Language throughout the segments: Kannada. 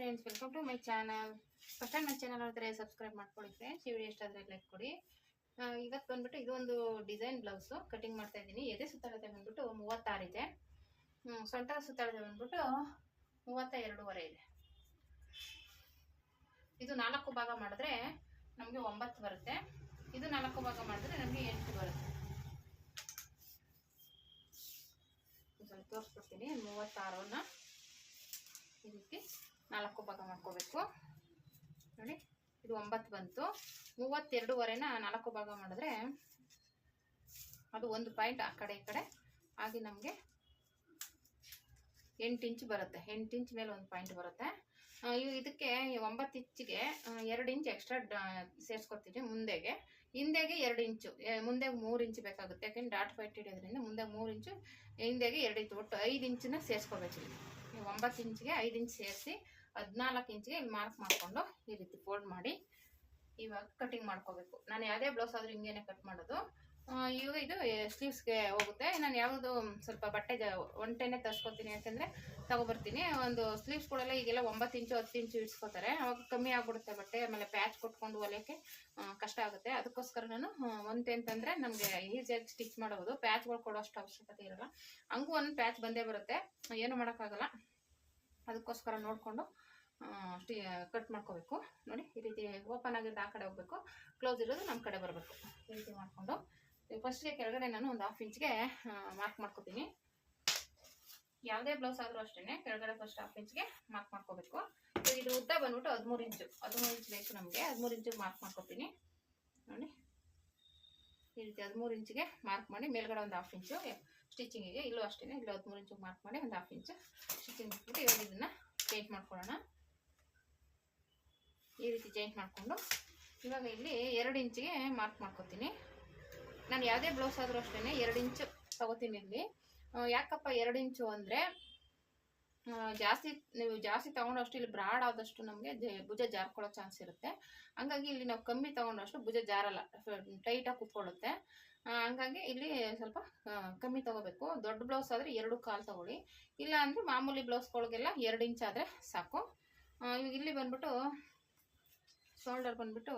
Friends welcome to my channel first time ನನ್ನ ಚಾನಲ್ ನೋಡಿದ್ರೆ ಸಬ್ಸ್ಕ್ರೈಬ್ ಮಾಡ್ಕೊಳ್ಳಿ ಫ್ರೆಂಡ್ಸ್ ಈ ವಿಡಿಯೋ ಇಷ್ಟ ಆದರೆ ಲೈಕ್ ಕೊಡಿ. ಇವತ್ತು ಬಂದ್ಬಿಟ್ಟು ಇದೊಂದು ಡಿಸೈನ್ ಬ್ಲೌಸು ಕಟಿಂಗ್ ಮಾಡ್ತಾ ಇದ್ದೀನಿ. ಎದೆ ಸುತ್ತಳತೆ ಬಂದ್ಬಿಟ್ಟು ಮೂವತ್ತಾರು ಇದೆ. ಸೊಂಟ ಸುತ್ತಳತೆ ಬಂದ್ಬಿಟ್ಟು ಮೂವತ್ತ ಎರಡೂವರೆ ಇದೆ. ಇದು ನಾಲ್ಕು ಭಾಗ ಮಾಡಿದ್ರೆ ನಮಗೆ ಒಂಬತ್ತು ಬರುತ್ತೆ. ಇದು ನಾಲ್ಕು ಭಾಗ ಮಾಡಿದ್ರೆ ನಮಗೆ ಎಂಟು ಬರುತ್ತೆ. ಸ್ವಲ್ಪ ತೋರಿಸ್ಬಿಡ್ತೀನಿ ಮೂವತ್ತಾರನ್ನ ಇದಕ್ಕೆ ನಾಲ್ಕು ಭಾಗ ಮಾಡ್ಕೋಬೇಕು. ನೋಡಿ, ಇದು ಒಂಬತ್ತು ಬಂತು. ಮೂವತ್ತೆರಡೂವರೆನ ನಾಲ್ಕು ಭಾಗ ಮಾಡಿದ್ರೆ ಅದು ಒಂದು ಪಾಯಿಂಟ್ ಆ ಕಡೆ ಈ ಕಡೆ ಆಗಿ ನಮಗೆ ಎಂಟು ಇಂಚ್ ಬರುತ್ತೆ. ಎಂಟು ಇಂಚ್ ಮೇಲೆ ಒಂದು ಪಾಯಿಂಟ್ ಬರುತ್ತೆ. ಇವು ಇದಕ್ಕೆ ಒಂಬತ್ತು ಇಂಚಿಗೆ ಎರಡು ಇಂಚ್ ಎಕ್ಸ್ಟ್ರಾ ಸೇರಿಸ್ಕೊತೀವಿ ಮುಂದೆಗೆ. ಹಿಂದೆಗೆ ಎರಡು ಇಂಚು ಮುಂದೆ ಮೂರು ಇಂಚ್ ಬೇಕಾಗುತ್ತೆ. ಯಾಕೆಂದ್ರೆ ಡಾಟ್ ಫೈಟ್ ಹಿಡಿಯೋದ್ರಿಂದ ಮುಂದೆ ಮೂರು ಇಂಚು, ಹಿಂದೆಗೆ ಎರಡು ಇಂಚು. ಒಟ್ಟು ಐದು ಇಂಚನ್ನ ಸೇರಿಸ್ಕೋಬೇಕು ಒಂಬತ್ತು ಇಂಚಿಗೆ ಐದು ಇಂಚ್ ಸೇರಿಸಿ ಹದಿನಾಲ್ಕು ಇಂಚಿಗೆ ಇಲ್ಲಿ ಮಾರ್ಕ್ ಮಾಡಿಕೊಂಡು ಈ ರೀತಿ ಫೋಲ್ಡ್ ಮಾಡಿ ಇವಾಗ ಕಟಿಂಗ್ ಮಾಡ್ಕೋಬೇಕು. ನಾನು ಯಾವುದೇ ಬ್ಲೌಸ್ ಆದರೂ ಹಿಂಗೇನೆ ಕಟ್ ಮಾಡೋದು. ಇವಾಗ ಇದು ಸ್ಲೀವ್ಸ್ಗೆ ಹೋಗುತ್ತೆ. ನಾನು ಯಾವುದು ಸ್ವಲ್ಪ ಬಟ್ಟೆ ಜ ಒಂಟೆನೆ ತರ್ಸ್ಕೊತೀನಿ. ಯಾಕಂದರೆ ತಗೊಬರ್ತೀನಿ. ಒಂದು ಸ್ಲೀವ್ಸ್ ಕೊಡೋಲ್ಲ ಈಗೆಲ್ಲ ಒಂಬತ್ತು ಇಂಚು, ಹತ್ತು ಇಂಚು ಇಡ್ಸ್ಕೊತಾರೆ. ಅವಾಗ ಕಮ್ಮಿ ಆಗಿಬಿಡುತ್ತೆ ಬಟ್ಟೆ. ಆಮೇಲೆ ಪ್ಯಾಚ್ ಕೊಟ್ಕೊಂಡು ಹೊಲಿಯೋಕ್ಕೆ ಕಷ್ಟ ಆಗುತ್ತೆ. ಅದಕ್ಕೋಸ್ಕರ ನಾನು ಒಂತೆ ಅಂತಂದರೆ ನಮಗೆ ಈಸಿಯಾಗಿ ಸ್ಟಿಚ್ ಮಾಡ್ಬೋದು ಪ್ಯಾಚ್ಗಳು ಕೊಡೋ ಅಷ್ಟು ಅವಶ್ಯಕತೆ ಇರೋಲ್ಲ. ಹಂಗೂ ಒಂದು ಪ್ಯಾಚ್ ಬಂದೇ ಬರುತ್ತೆ. ಏನು ಮಾಡೋಕ್ಕಾಗಲ್ಲ. ಅದಕ್ಕೋಸ್ಕರ ನೋಡಿಕೊಂಡು ಸ್ಟೀ ಕಟ್ ಮಾಡ್ಕೋಬೇಕು. ನೋಡಿ, ಈ ರೀತಿ ಓಪನ್ ಆಗಿದ್ದು ಆ ಕಡೆ ಹೋಗಬೇಕು. ಕ್ಲೋಸ್ ಇರೋದು ನಮ್ಮ ಕಡೆ ಬರಬೇಕು. ಈ ರೀತಿ ಮಾಡಿಕೊಂಡು. ಫಸ್ಟ್ಗೆ ಕೆಳಗಡೆ ನಾನು ಒಂದು ಹಾಫ್ ಇಂಚ್ಗೆ ಮಾರ್ಕ್ ಮಾಡ್ಕೋತೀನಿ. ಯಾವುದೇ ಬ್ಲೌಸ್ ಆದರೂ ಅಷ್ಟೇ ಕೆಳಗಡೆ ಫಸ್ಟ್ ಹಾಫ್ ಇಂಚ್ಗೆ ಮಾರ್ಕ್ ಮಾಡ್ಕೋಬೇಕು. ಇದು ಉದ್ದ ಬಂದ್ಬಿಟ್ಟು ಹದಿಮೂರು ಇಂಚು ಹದಿಮೂರು ಇಂಚ್ ಬೇಕು ನಮಗೆ. ಹದಿಮೂರು ಇಂಚಿಗೆ ಮಾರ್ಕ್ ಮಾಡ್ಕೋತೀನಿ. ನೋಡಿ, ಈ ರೀತಿ ಹದಿಮೂರು ಇಂಚಿಗೆ ಮಾರ್ಕ್ ಮಾಡಿ ಮೇಲ್ಗಡೆ ಒಂದು ಹಾಫ್ ಇಂಚು ಸ್ಟಿಚಿಂಗಿಗೆ ಇಲ್ಲೂ ಅಷ್ಟೇ ಇಲ್ಲಿ ಹದಿಮೂರು ಇಂಚು ಮಾರ್ಕ್ ಮಾಡಿ ಒಂದು ಹಾಫ್ ಇಂಚು ಸ್ಟಿಚಿಂಗ್ ಬಿಟ್ಬಿಟ್ಟು ಇವಾಗ ಇದನ್ನು ಚೇಂಜ್ ಮಾಡ್ಕೊಳ್ಳೋಣ. ಈ ರೀತಿ ಚೇಂಜ್ ಮಾಡಿಕೊಂಡು ಇವಾಗ ಇಲ್ಲಿ ಎರಡು ಇಂಚಿಗೆ ಮಾರ್ಕ್ ಮಾಡ್ಕೊತೀನಿ. ನಾನು ಯಾವುದೇ ಬ್ಲೌಸ್ ಆದರೂ ಅಷ್ಟೇ ಎರಡು ಇಂಚು ತಗೋತೀನಿ ಇಲ್ಲಿ. ಯಾಕಪ್ಪ ಎರಡು ಇಂಚು ಅಂದರೆ ಜಾಸ್ತಿ, ನೀವು ಜಾಸ್ತಿ ತಗೊಂಡಷ್ಟು ಇಲ್ಲಿ ಬ್ರಾಡ್ ಆದಷ್ಟು ನಮಗೆ ಭುಜ ಜಾರ್ಕೊಳ್ಳೋ ಚಾನ್ಸ್ ಇರುತ್ತೆ. ಹಂಗಾಗಿ ಇಲ್ಲಿ ನಾವು ಕಮ್ಮಿ ತಗೊಂಡಷ್ಟು ಭುಜ ಜಾರಲ್ಲ ಟೈಟಾಗಿ ಕುತ್ಕೊಳ್ಳುತ್ತೆ. ಹಂಗಾಗಿ ಇಲ್ಲಿ ಸ್ವಲ್ಪ ಕಮ್ಮಿ ತಗೋಬೇಕು. ದೊಡ್ಡ ಬ್ಲೌಸ್ ಆದರೆ ಎರಡು ಕಾಲು ತಗೊಳ್ಳಿ. ಇಲ್ಲ ಅಂದರೆ ಮಾಮೂಲಿ ಬ್ಲೌಸ್ಗಳಿಗೆಲ್ಲ ಎರಡು ಇಂಚ್ ಆದರೆ ಸಾಕು. ಇವಾಗ ಇಲ್ಲಿ ಬಂದ್ಬಿಟ್ಟು ಶೋಲ್ಡರ್ ಬಂದ್ಬಿಟ್ಟು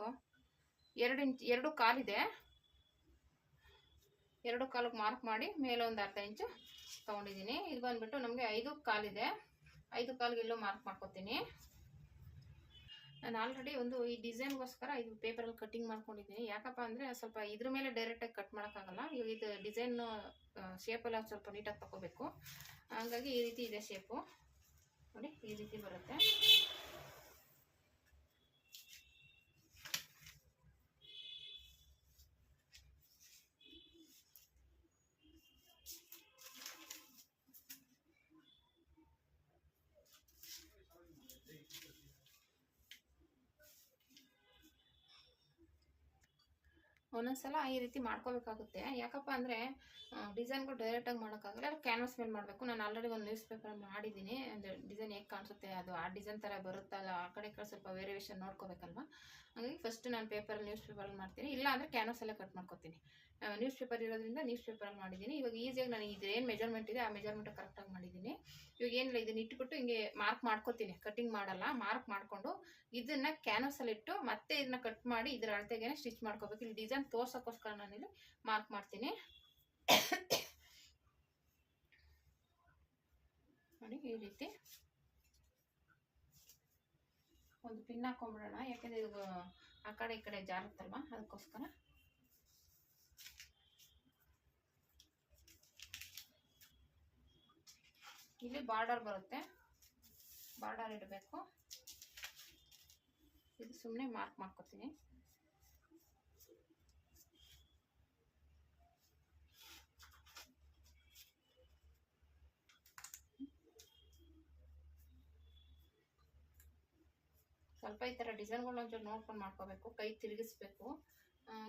ಎರಡು ಇಂಚ್ ಎರಡು ಕಾಲಿದೆ ಎರಡು ಕಾಲಿಗೆ ಮಾರ್ಕ್ ಮಾಡಿ ಮೇಲೆ ಒಂದು ಅರ್ಧ ಇಂಚು ತೊಗೊಂಡಿದ್ದೀನಿ. ಇದು ಬಂದ್ಬಿಟ್ಟು ನಮಗೆ ಐದು ಕಾಲಿದೆ ಐದು ಕಾಲಿಗೆ ಇಲ್ಲೂ ಮಾರ್ಕ್ ಮಾಡ್ಕೊತೀನಿ. ನಾನು ಆಲ್ರೆಡಿ ಒಂದು ಈ ಡಿಸೈನ್ಗೋಸ್ಕರ ಇದು ಪೇಪರಲ್ಲಿ ಕಟ್ಟಿಂಗ್ ಮಾಡ್ಕೊಂಡಿದ್ದೀನಿ. ಯಾಕಪ್ಪ ಅಂದರೆ ಸ್ವಲ್ಪ ಇದ್ರ ಮೇಲೆ ಡೈರೆಕ್ಟಾಗಿ ಕಟ್ ಮಾಡೋಕ್ಕಾಗಲ್ಲ. ಇವಾಗ ಇದು ಡಿಸೈನು ಶೇಪೆಲ್ಲ ಸ್ವಲ್ಪ ನೀಟಾಗಿ ತಗೋಬೇಕು ಹಾಗಾಗಿ ಈ ರೀತಿ ಇದೆ ಶೇಪು ನೋಡಿ, ಈ ರೀತಿ ಬರುತ್ತೆ. ಒಂದೊಂದ್ಸಲ ಈ ರೀತಿ ಮಾಡ್ಕೋಬೇಕಾಗುತ್ತೆ. ಯಾಕಪ್ಪ ಅಂದರೆ ಡಿಸೈನ್ಗಳು ಡೈರೆಕ್ಟಾಗಿ ಮಾಡೋಕ್ಕಾಗಲ್ಲ ಕ್ಯಾನ್ವಾಸ್ ಮೇಲೆ ಮಾಡಬೇಕು. ನಾನು ಆಲ್ರೆಡಿ ಒಂದು ನ್ಯೂಸ್ ಪೇಪರ್ ಮಾಡಿದ್ದೀನಿ. ಅಂದರೆ ಡಿಸೈನ್ ಹೇಗೆ ಕಾಣಿಸುತ್ತೆ, ಅದು ಆ ಡಿಸೈನ್ ಥರ ಬರುತ್ತಲ್ಲ ಆ ಕಡೆ ಕಡೆ ಸ್ವಲ್ಪ ವೇರಿಯೇಷನ್ ನೋಡ್ಕೋಬೇಕಲ್ವ? ಹಾಗಾಗಿ ಫಸ್ಟ್ ನಾನು ಪೇಪರಲ್ಲಿ ನ್ಯೂಸ್ ಪೇಪರಲ್ಲಿ ಮಾಡ್ತೀನಿ. ಇಲ್ಲ ಅಂದರೆ ಕ್ಯಾನ್ವಾಸಲ್ಲೇ ಕಟ್ ಮಾಡ್ಕೊತೀನಿ. ನ್ಯೂಸ್ ಪೇಪರ್ ಇರೋದ್ರಿಂದ ನ್ಯೂಸ್ ಪೇಪರಲ್ಲಿ ಮಾಡಿದ್ದೀನಿ. ಇವಾಗ ಈಸಿಯಾಗಿ ನಾನು ಇದೇನು ಮೆಜರ್ಮೆಂಟ್ ಇದೆ, ಆ ಮೆಜರ್ಮೆಂಟ್ ಕರೆಕ್ಟಾಗಿ ಮಾಡಿದ್ದೀನಿ. ಇವಾಗ ಏನಿಲ್ಲ, ಇದನ್ನ ಇಟ್ಬಿಟ್ಟು ಹಿಂಗೆ ಮಾರ್ಕ್ ಮಾಡ್ಕೋತೀನಿ. ಕಟಿಂಗ್ ಮಾಡಲ್ಲ ಮಾರ್ಕ್ ಮಾಡಿಕೊಂಡು ಇದನ್ನ ಕ್ಯಾನ್ವಸಲ್ಲಿ ಇಟ್ಟು ಮತ್ತೆ ಇದನ್ನ ಕಟ್ ಮಾಡಿ ಇದ್ರ ಅಳತೆಗೆ ಸ್ಟಿಚ್ ಮಾಡ್ಕೋಬೇಕು. ಇಲ್ಲಿ ಡಿಸೈನ್ ತೋರ್ಸೋಕ್ಕೋಸ್ಕರ ನಾನಿಲ್ಲಿ ಮಾರ್ಕ್ ಮಾಡ್ತೀನಿ. ನೋಡಿ ಈ ರೀತಿ. ಒಂದು ಪಿನ್ ಹಾಕೊಂಡ್ಬಿಡೋಣ ಯಾಕಂದ್ರೆ ಇದು ಆ ಕಡೆ ಈ ಕಡೆ ಜಾರುತ್ತಲ್ವ? ಅದಕ್ಕೋಸ್ಕರ. ಇಲ್ಲಿ ಬಾರ್ಡರ್ ಬರುತ್ತೆ. ಬಾರ್ಡರ್ ಇಡಬೇಕು. ಇದು ಸುಮ್ಮನೆ ಮಾರ್ಕ್ ಮಾಡ್ಕೊತೀನಿ. ಸ್ವಲ್ಪ ಈ ಥರ ಗಳನ್ನ ಒಂಚೂರು ನೋಡ್ಕೊಂಡು ಮಾಡ್ಕೋಬೇಕು, ಕೈ ತಿರುಗಿಸ್ಬೇಕು.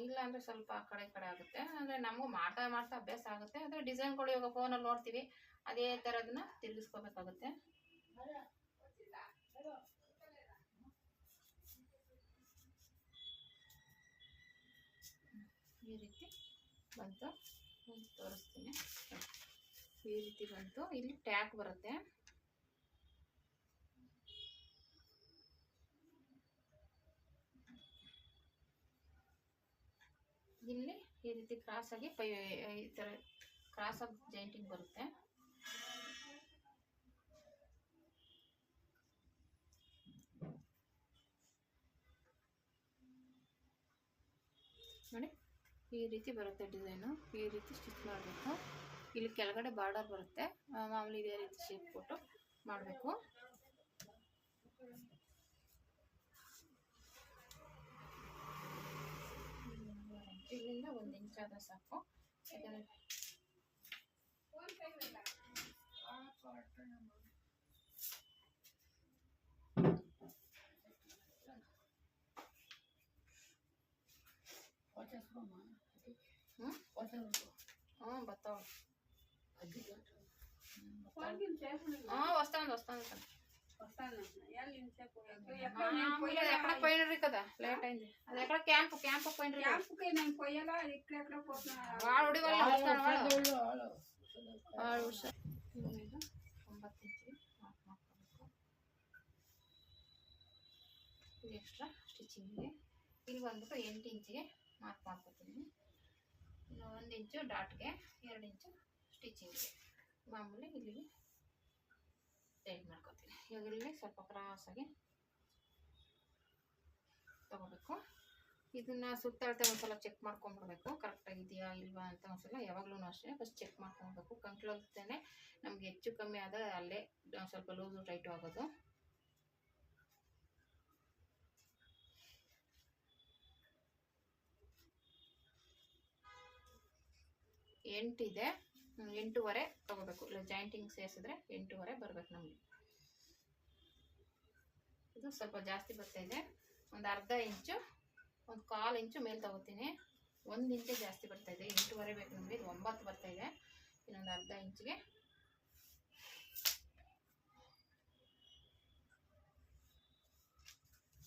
ಇಲ್ಲ ಅಂದರೆ ಸ್ವಲ್ಪ ಆ ಕಡೆ ಕಡೆ ಆಗುತ್ತೆ. ಅಂದರೆ ನಮಗೂ ಮಾಡ್ತಾ ಮಾಡ್ತಾ ಅಭ್ಯಾಸ ಆಗುತ್ತೆ. ಅಂದರೆ ಡಿಸೈನ್ಗಳು ಇವಾಗ ಫೋನಲ್ಲಿ ನೋಡ್ತೀವಿ, ಅದೇ ಥರದನ್ನ ತಿರುಗಿಸ್ಕೋಬೇಕಾಗುತ್ತೆ. ಈ ರೀತಿ ಬಂತು. ತೋರಿಸ್ತೀನಿ. ಈ ರೀತಿ ಬಂತು. ಇಲ್ಲಿ ಟ್ಯಾಕ್ ಬರುತ್ತೆ. ಇಲ್ಲಿ ಈ ರೀತಿ ಕ್ರಾಸಾಗಿ ಪೈ, ಈ ಥರ ಕ್ರಾಸ್ ಆಫ್ ಜಾಯಿಂಟಿಂಗ್ ಬರುತ್ತೆ. ನೋಡಿ. ಈ ರೀತಿ ಬರುತ್ತೆ ಡಿಸೈನು. ಈ ರೀತಿ ಸ್ಟಿಚ್ ಮಾಡಬೇಕು. ಇಲ್ಲಿ ಕೆಳಗಡೆ ಬಾರ್ಡರ್ ಬರುತ್ತೆ. ಮಾಮೂಲಿ ಇದೇ ರೀತಿ ಶೇಪ್ ಕೊಟ್ಟು ಮಾಡಬೇಕು. ಇಲ್ಲಿಂದ ಒಂದು ಇಂಚ್ ಆದ್ರೆ ಸಾಕು. ಯಾಕಂದ್ರೆ ಹ್ಮ್? ಹ್ಞೂ ಬರ್ತಾವ ಹಾಂ వస్తాను వస్తాను ఎక్కడ పోయినరు కదా లేట్ అయింది అది ఎక్కడ క్యాంప్ క్యాంప్ పోయినరు కదా. వాడు వల్ల వస్తాడు వాడు వాడు ಹುಷಾರ್. ಇವಾಗ ಒಂಬತ್ತು ಇಂಚಿಗೆ ಮಾರ್ಕ್ ಮಾಡ್ಕೋಬೇಕು ಇದು ಎಕ್ಸ್ಟ್ರಾ ಸ್ಟಿಚಿಂಗಿಗೆ ಇಲ್ಲಿ ಬಂದ್ಬಿಟ್ಟು ಎಂಟು ಇಂಚಿಗೆ ಮಾರ್ಕ್ ಮಾಡ್ಕೊತೀನಿ ಇನ್ನು ಒಂದು ಇಂಚು ಡಾಟ್ಗೆ ಎರಡು ಇಂಚು ಸ್ಟಿಚಿಂಗಿಗೆ ಮಾಮೂಲಿ ಇಲ್ಲಿಗೆ ಟೈಟ್ ಮಾಡ್ಕೊತೀನಿ. ಇವಾಗ ಇಲ್ಲಿ ಸ್ವಲ್ಪ ಕ್ರಾಸಾಗಿ ತಗೋಬೇಕು. ಇದನ್ನ ಸುತ್ತಾಡ್ತಾ ಒಂದ್ಸಲ ಚೆಕ್ ಮಾಡ್ಕೊಂಡ್ಬಿಡ್ಬೇಕು. ಕರೆಕ್ಟಾಗಿ ಇದೆಯಾ ಇಲ್ವಾ ಅಂತ ಒಂದ್ಸಲ ಯಾವಾಗಲೂ ಅಷ್ಟೇ ಫಸ್ಟ್ ಚೆಕ್ ಮಾಡ್ಕೊಳ್ಬೇಕು ಕಂಕ್ಳಲ್ತೇನೆ ನಮ್ಗೆ ಹೆಚ್ಚು ಕಮ್ಮಿ ಆದ ಅಲ್ಲೇ ಒಂದ್ ಸ್ವಲ್ಪ ಲೂಸು ಟೈಟು ಆಗೋದು. ಎಂಟಿದೆ. ಎಂಟೂವರೆ ತಗೋಬೇಕು. ಇಲ್ಲ, ಜಾಯಿಂಟಿಂಗ್ ಸೇರಿಸಿದ್ರೆ ಎಂಟೂವರೆ ಬರಬೇಕು ನಮಗೆ. ಇದು ಸ್ವಲ್ಪ ಜಾಸ್ತಿ ಬರ್ತಾ ಇದೆ. ಒಂದು ಅರ್ಧ ಇಂಚು, ಒಂದು ಕಾಲು ಇಂಚು ಮೇಲೆ ತಗೋತೀನಿ. ಒಂದು ಇಂಚೆ ಜಾಸ್ತಿ ಬರ್ತಾ ಇದೆ. ಎಂಟೂವರೆ ಬೇಕು ನಮಗೆ. ಇದು ಒಂಬತ್ತು ಬರ್ತಾ ಇದೆ. ಇನ್ನೊಂದು ಅರ್ಧ ಇಂಚಿಗೆ.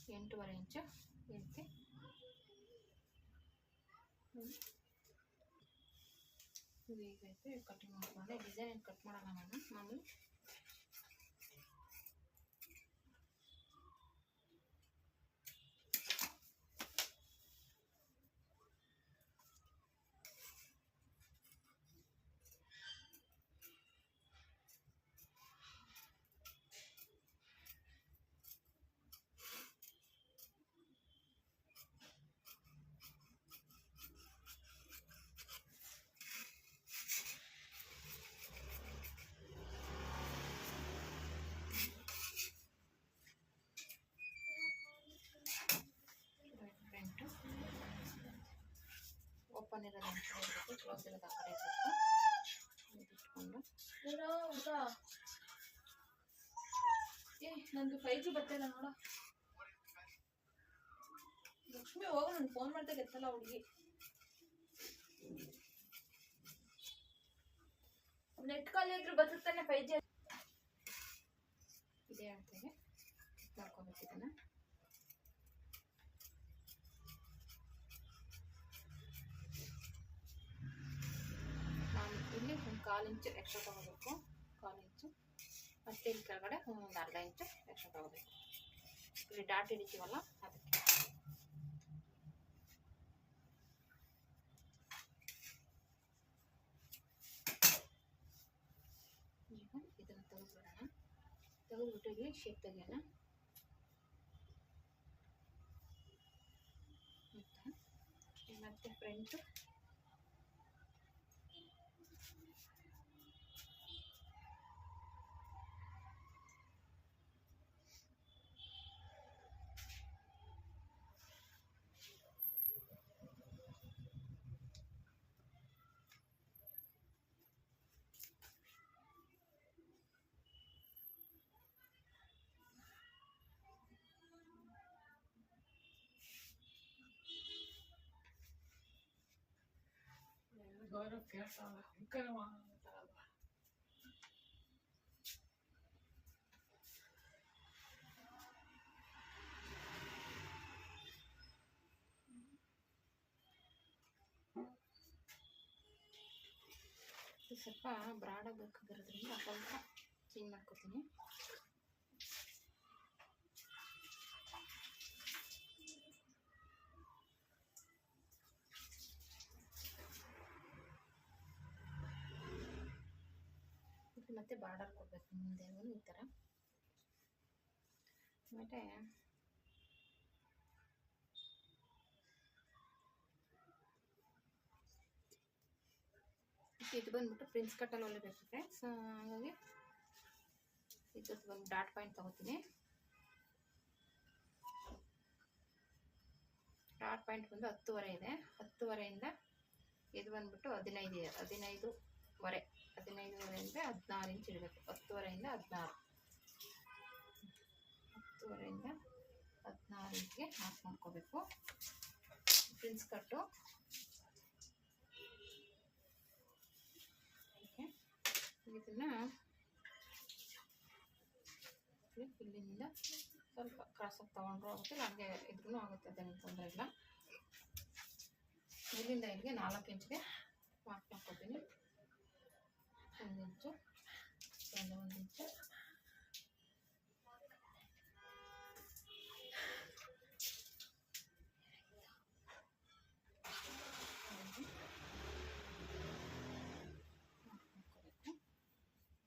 ಎಂಟೂವರೆ ಇಂಚು ಹ್ಮ್. ಇದು ಹೀಗೈತೆ ಕಟಿಂಗ್ ಮಾಡ್ಕೊಂಡೆ ಡಿಸೈನ್ ಕಟ್ ಮಾಡೋಣ ನಾನು ಮಾಮೂಲಿ? ಓಪನ್ ಅಂತ ಇರಬೇಕು ಕ್ಲೋಸ್ ಇರೋದು ಆ ಕಡೆ ಇಟ್ಕೊಂಡು ಏ ನಂದು ಫೈವ್ ಜಿ ಬರ್ತಿಲ್ಲ ನೋಡ ಲಕ್ಷ್ಮಿ ಹೋಗ ನನ್ ಫೋನ್ ಮಾಡ್ದಾಗ ಎತ್ತಲ್ಲ ಹುಡುಗಿ ನೆಟ್ ಕಾಲ್ ಇದ್ರು ಬದುಕ್ತಾನೆ ಫೈವ್ ಜಿ ಇದೇ ಹೇಳ್ತೇನೆ ಮಾಡ್ಕೊಬೇಕು ಇದನ್ನು ನಾನು ಇಲ್ಲಿ ಒಂದು ಕಾಲು ಇಂಚು ಎಕ್ಸ್ಟ್ರಾ ತಗೋಬೇಕು ಕಾಲು ಇಂಚು ಮತ್ತೆ ಇಲ್ಲಿ ಕೆಳಗಡೆ ಒಂದು ಅರ್ಧ ಇಂಚು ಎಕ್ಸ್ಟ್ರಾ ತಗೋಬೇಕು ಇಲ್ಲಿ ಡಾಟ್ ಹಿಡಿತೀವಲ್ಲ ಅದಕ್ಕೆ ಈಗ ಇದನ್ನು ತೆಗೆದ್ಬಿಡೋಣ ತೆಗೆದ್ಬಿಟ್ಟು ಇಲ್ಲಿ ಶೇಪ್ ತೆಗಿಯೋಣ ಮತ್ತೆ ಮತ್ತೆ ಫ್ರಂಟು ಇದು ಸ್ವಲ್ಪ ಬ್ರಾಡ್ ಬೇಕಾಗಿರೋದ್ರಿಂದ ಸ್ವಲ್ಪ ಚೇಂಜ್ ಮಾಡ್ಕೊತೀನಿ ಮತ್ತು ಬಾರ್ಡರ್ ಕೊಡಬೇಕು ಮುಂದೆನೂ ಈ ಥರ. ಮತ್ತೆ ಇದು ಬಂದ್ಬಿಟ್ಟು ಪ್ರಿನ್ಸ್ ಕಟ್ಟಲ್ಲಿ ಹೊಲಿಬೇಕು ಫ್ರೆಂಡ್ಸ್ ಹಾಗಾಗಿ ಇದು ಒಂದು ಡಾಟ್ ಪಾಯಿಂಟ್ ತಗೋತೀನಿ. ಡಾಟ್ ಪಾಯಿಂಟ್ ಬಂದು ಹತ್ತುವರೆ ಇದೆ. ಹತ್ತುವರೆಯಿಂದ ಇದು ಬಂದ್ಬಿಟ್ಟು ಹದಿನೈದು, ಹದಿನೈದುವರೆ. ಹದಿನೈದುವರೆಯಿಂದ ಹದಿನಾರು ಇಂಚ್ ಇಡಬೇಕು. ಹತ್ತುವರೆಯಿಂದ ಹದಿನಾರು. ಹತ್ತುವರೆಯಿಂದ ಹದಿನಾರು ಇಂಚ್ಗೆ ಮಾರ್ಕ್ ಮಾಡ್ಕೋಬೇಕು. ಪ್ರಿನ್ಸ್ ಕಟ್ಟು. ಇದನ್ನ ಇಲ್ಲಿಂದ ಸ್ವಲ್ಪ ಕ್ರಾಸಾಗಿ ತೊಗೊಂಡ್ರು ಆಗುತ್ತೆ ಹಾಗೆ ಇದ್ರೂ ಆಗುತ್ತೆ ಅದೇನು ತೊಂದರೆ ಇಲ್ಲ. ಇಲ್ಲಿಂದ ಇಲ್ಲಿಗೆ ನಾಲ್ಕು ಇಂಚ್ಗೆ ಮಾರ್ಕ್ ಮಾಡ್ಕೊತೀನಿ. ಒಂದು ಇಂಚು ಒಂದು ಒಂದು ಇಂಚು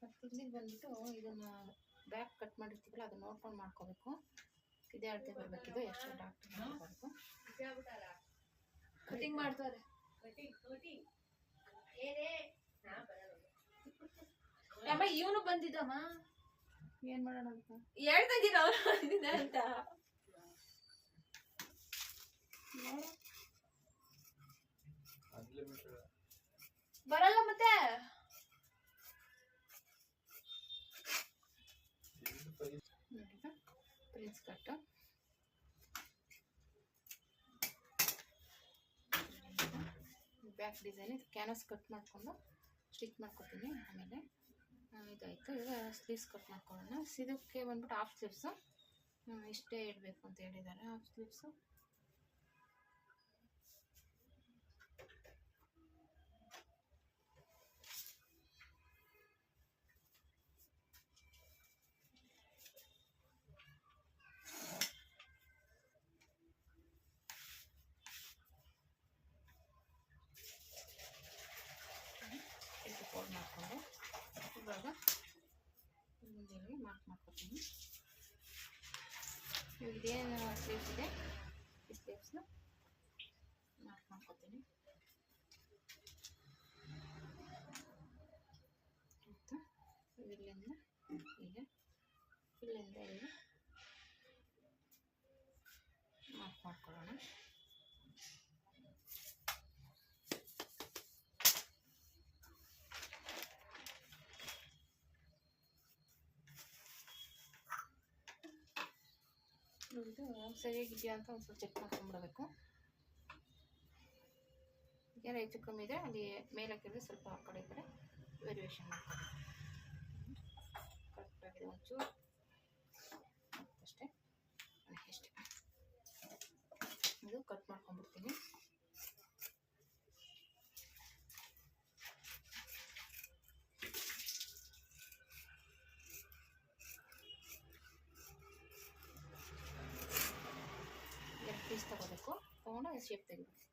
ಮತ್ತು ಇಲ್ಲಿಗೆ ಬಂದ್ಬಿಟ್ಟು ಇದನ್ನು ಬ್ಯಾಕ್ ಕಟ್ ಮಾಡಿರ್ತೀವಲ್ಲ ಅದನ್ನ ನೋಡ್ಕೊಂಡು ಮಾಡ್ಕೋಬೇಕು. ಇದೇ ಅಳತೆ ಬರಬೇಕಿದು ಎಷ್ಟು ಡಾಕ್ಟರ್ ಮಾಡಬಾರ್ದು ಕಟಿಂಗ್ ಮಾಡ್ತಾರೆ. ಅಮ್ಮ ಇವನು ಬಂದಿದ್ದಮ್ಮ. ಏನು ಮಾಡೋಣ ಅಂತ? ಹೇಳ್ತಾ ಇದ್ದೀನಿ ಅವನು ಬಂದಿದ್ದ ಅಂತ. ಬರಲ್ಲ ಮತ್ತೆ? ನೋಡಿದ prince cut back design canvas cut ಮಾಡಿಕೊಂಡು. ಸ್ಟಿಚ್ ಮಾಡ್ಕೊತೀನಿ ಆಮೇಲೆ ಇದಾಯಿತು ಈಗ ಸ್ಲೀವ್ಸ್ ಕಟ್ ಮಾಡ್ಕೊಳ್ಳೋಣ. ಇದಕ್ಕೆ ಬಂದ್ಬಿಟ್ಟು ಹಾಫ್ ಸ್ಲೀವ್ಸು ಇಷ್ಟೇ ಇಡಬೇಕು ಅಂತ ಹೇಳಿದ್ದಾರೆ ಹಾಫ್ ಸ್ಲೀವ್ಸು ಇದು ಫೋಲ್ಡ್ ಮಾಡಿಕೊಂಡು ಇವಾಗ ಮುಂದೆ ಇವಾಗ ಇದೇನು ಸ್ಲೀವ್ಸ್ ಇದೆ? ಈ ಸ್ಲೀವ್ಸ್ನ ಮಾರ್ಕ್ ಆಯ್ತಾ? ಇಲ್ಲಿಂದ ಹೀಗೆ ಇಲ್ಲಿಂದ ಇಲ್ಲಿ ಮಾರ್ಕ್ ಮಾಡ್ಕೊಳ್ಳೋಣ. ಇದು ಸರಿಯಾಗಿದೆಯಾ ಅಂತ ಒಂದು ಸ್ವಲ್ಪ ಚೆಕ್ ಮಾಡ್ಕೊಂಡ್ಬಿಡಬೇಕು. ಏನೋ ಹೆಚ್ಚು ಕಮ್ಮಿ ಇದೆ, ಅಲ್ಲಿ ಮೇಲೆ ಹಾಕಿದ್ರೆ ಸ್ವಲ್ಪ ಆ ಕಡೆ ಕಡೆ ವೇರಿಯೇಷನ್ ಮಾಡ್ಕೊಬೇಕು ಒಂಚೂರು. ಅಷ್ಟೇ. ಅಷ್ಟೇ. ಇದು ಕಟ್ ಮಾಡ್ಕೊಂಡ್ಬಿಡ್ತೀನಿ. ಎರಡು ಪೀಸ್